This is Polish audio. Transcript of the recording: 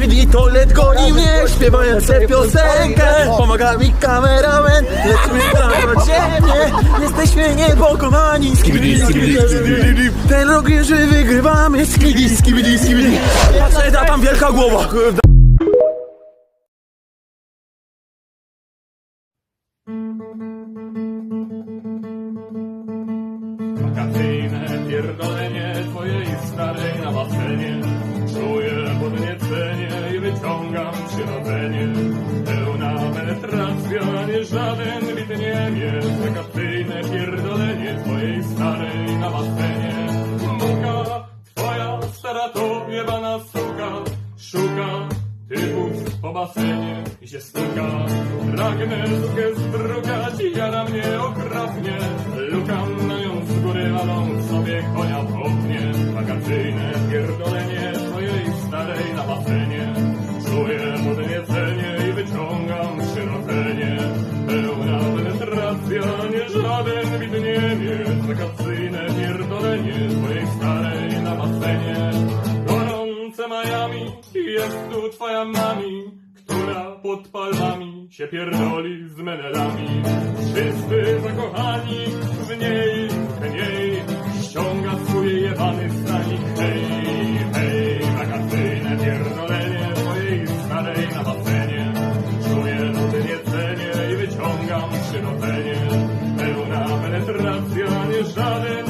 skibidi toilet goni mnie Śpiewając tę piosenkę. Pomaga mi kameraman Lecimy tam na ziemię Jesteśmy niepokonani Skibidi, skibidi, skibidi Ten rok już wygrywamy. Skibidi, skibidi, skibidi. Patrzę, ta tam wielka głowa. Wakacyjne pierdolenie twojej starej na basenie przyrodzenie Pełna penetracja, nie żaden bit nie wie Wakacyjne pierdolenie twojej starej na basenie Muka, twoja stara to jebana suka. Szuka typów po basenie i się stuka. Pragnę sukę zdrugać, jara mnie okropnie. Lukam na nią z góry, on sobie konia popnie Wakacyjne pierdolenie twojej starej na basenie Czuję podniecenie i wyciągam przyrodzenie. Pełna penetracja, nie żaden bit nie Wakacyjne pierdolenie twojej starej na basenie. Gorące Miami, jest tu twoja mami, która pod palmami się pierdoli z menelami. Wszyscy na basenie. Czuję podniecenie i wyciągam przyrodzenie. Pełna penetracja, nie żaden